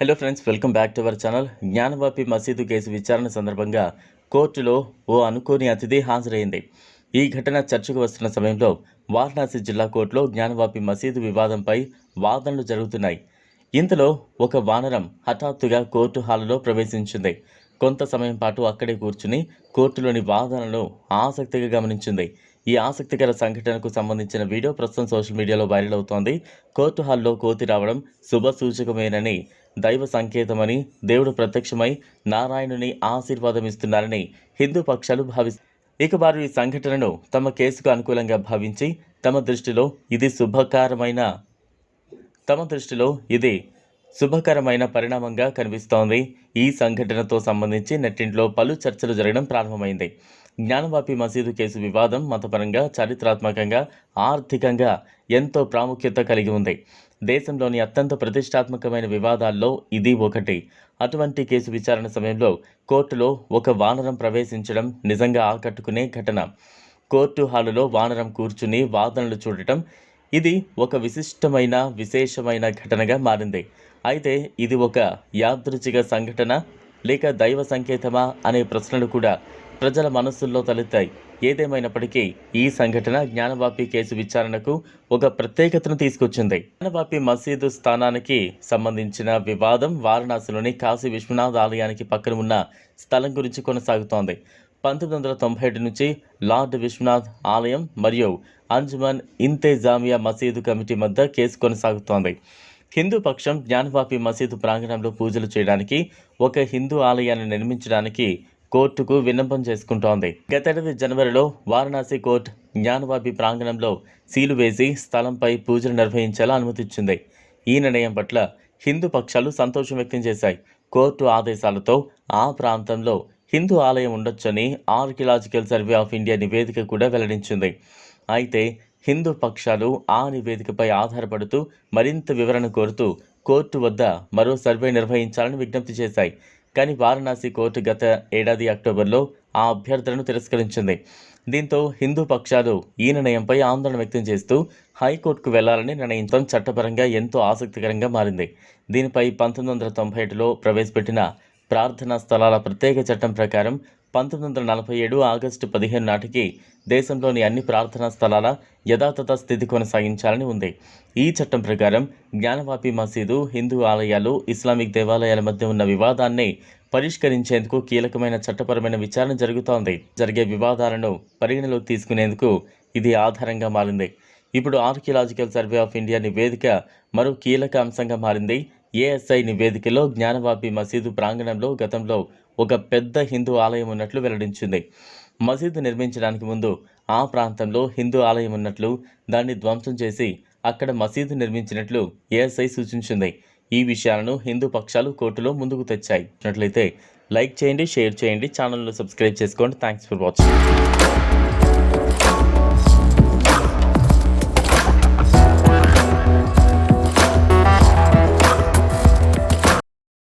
Hello friends welcome back to our channel Gyanvapi మసీదు case విచారణ సందర్భంగా కోర్టులో ఓ అనుకోని అతిథి హాజరైంది ఈ ఘటన చర్చకు వస్తున్న సమయంలో వారణాసి జిల్లా కోర్టులో జ్ఞానవాపి మసీదు వివాదంపై వాదనలు జరుగుతున్నాయి. ఇంతలో ఒక వానరం హఠాత్తుగా కోర్టు హాలులో ప్రవేశించింది. కొంత సమయం పాటు అక్కడే కూర్చుని కోర్టులోని వాదనలను ఆసక్తిగా గమనించింది. ఈ ఆసక్తికర సంఘటనకు సంబంధించిన వీడియో ప్రస్తుతం సోషల్ మీడియాలో వైరల్ అవుతోంది. కోర్టు హాల్లో కోతి రావడం శుభ సూచకమేనని దైవ సంకేతమని దేవుడు ప్రత్యక్షమై నారాయణుని ఆశీర్వాదం ఇస్తున్నారని హిందూ పక్షాలు భావిస్తారు ఇక వారు ఈ సంఘటనను తమ కేసుకు అనుకూలంగా భావించి తమ దృష్టిలో ఇది శుభకారమైన తమ దృష్టిలో ఇది శుభకరమైన పరిణామంగా కనిపిస్తోంది. ఈ సంఘటనతో సంబంధించి నెట్టింట్లో పలు చర్చలు జరగడం ప్రారంభమైంది. జ్ఞానవాపి మసీదు కేసు వివాదం మతపరంగా చారిత్రాత్మకంగా ఆర్థికంగా ఎంతో ప్రాముఖ్యత కలిగి ఉంది. దేశంలోని అత్యంత ప్రతిష్టాత్మకమైన వివాదాల్లో ఇది ఒకటి. అటువంటి కేసు విచారణ సమయంలో కోర్టులో ఒక వానరం ప్రవేశించడం నిజంగా ఆకట్టుకునే ఘటన. కోర్టు హాలులో వానరం కూర్చుని వాదనలు చూడటం ఇది ఒక విశిష్టమైన విశేషమైన ఘటనగా మారింది. అయితే ఇది ఒక యాదృచిక సంఘటన లేక దైవ సంకేతమా అనే ప్రశ్నలు కూడా ప్రజల మనస్సుల్లో తలెత్తాయి. ఏదేమైనప్పటికీ ఈ సంఘటన జ్ఞానవాపి కేసు విచారణకు ఒక ప్రత్యేకతను తీసుకొచ్చింది. జ్ఞానవాపి మసీదు స్థానానికి సంబంధించిన వివాదం వారణాసిలోని కాశీ విశ్వనాథ్ ఆలయానికి పక్కన ఉన్న స్థలం గురించి కొనసాగుతోంది. పంతొమ్మిది వందల తొంభై ఏడు నుంచి లార్డ్ విశ్వనాథ్ ఆలయం మరియు అంజుమన్ ఇంతేజామియా మసీదు కమిటీ మధ్య కేసు కొనసాగుతోంది. హిందూ పక్షం జ్ఞానవాపి మసీదు ప్రాంగణంలో పూజలు చేయడానికి ఒక హిందూ ఆలయాన్ని నిర్మించడానికి కోర్టుకు విన్నపం చేసుకుంటోంది. గతేడాది జనవరిలో వారణాసి కోర్టు జ్ఞానవాపి ప్రాంగణంలో సీలు వేసి స్థలంపై పూజలు నిర్వహించేలా అనుమతిచ్చింది. ఈ నిర్ణయం పట్ల హిందూ పక్షాలు సంతోషం వ్యక్తం చేశాయి. కోర్టు ఆదేశాలతో ఆ ప్రాంతంలో హిందూ ఆలయం ఉండొచ్చని ఆర్కియలాజికల్ సర్వే ఆఫ్ ఇండియా నివేదిక కూడా వెల్లడించింది. అయితే హిందూ పక్షాలు ఆ నివేదికపై ఆధారపడుతూ మరింత వివరణ కోరుతూ కోర్టు వద్ద మరో సర్వే నిర్వహించాలని విజ్ఞప్తి చేశాయి. కానీ వారణాసి కోర్టు గత ఏడాది అక్టోబర్లో ఆ అభ్యర్థనను తిరస్కరించింది. దీంతో హిందూ పక్షాలు ఈ నిర్ణయంపై ఆందోళన వ్యక్తం చేస్తూ హైకోర్టుకు వెళ్ళాలని నిర్ణయించడం చట్టపరంగా ఎంతో ఆసక్తికరంగా మారింది. దీనిపై పంతొమ్మిది వందల తొంభై ఏడులో ప్రవేశపెట్టిన ప్రార్థనా స్థలాల ప్రత్యేక చట్టం ప్రకారం పంతొమ్మిది వందల నలభై ఏడు ఆగస్టు పదిహేను నాటికి దేశంలోని అన్ని ప్రార్థనా స్థలాల యథాతథ స్థితి కొనసాగించాలని ఉంది. ఈ చట్టం ప్రకారం జ్ఞానవాపి మసీదు హిందూ ఆలయాలు ఇస్లామిక్ దేవాలయాల మధ్య ఉన్న వివాదాన్ని పరిష్కరించేందుకు కీలకమైన చట్టపరమైన విచారణ జరుగుతోంది. జరిగే వివాదాలను పరిగణలోకి తీసుకునేందుకు ఇది ఆధారంగా మారింది. ఇప్పుడు ఆర్కియలాజికల్ సర్వే ఆఫ్ ఇండియా నివేదిక మరో కీలక అంశంగా మారింది. ఏఎస్ఐ నివేదికలో జ్ఞానవాపి మసీదు ప్రాంగణంలో గతంలో ఒక పెద్ద హిందూ ఆలయం ఉన్నట్లు వెల్లడించింది. మసీదు నిర్మించడానికి ముందు ఆ ప్రాంతంలో హిందూ ఆలయం ఉన్నట్లు దాన్ని ధ్వంసం చేసి అక్కడ మసీదు నిర్మించినట్లు ఏఎస్ఐ సూచించింది. ఈ విషయాలను హిందూ పక్షాలు కోర్టులో ముందుకు తెచ్చాయి. లైక్ చేయండి షేర్ చేయండి ఛానల్ను సబ్స్క్రైబ్ చేసుకోండి. Thanks for watching.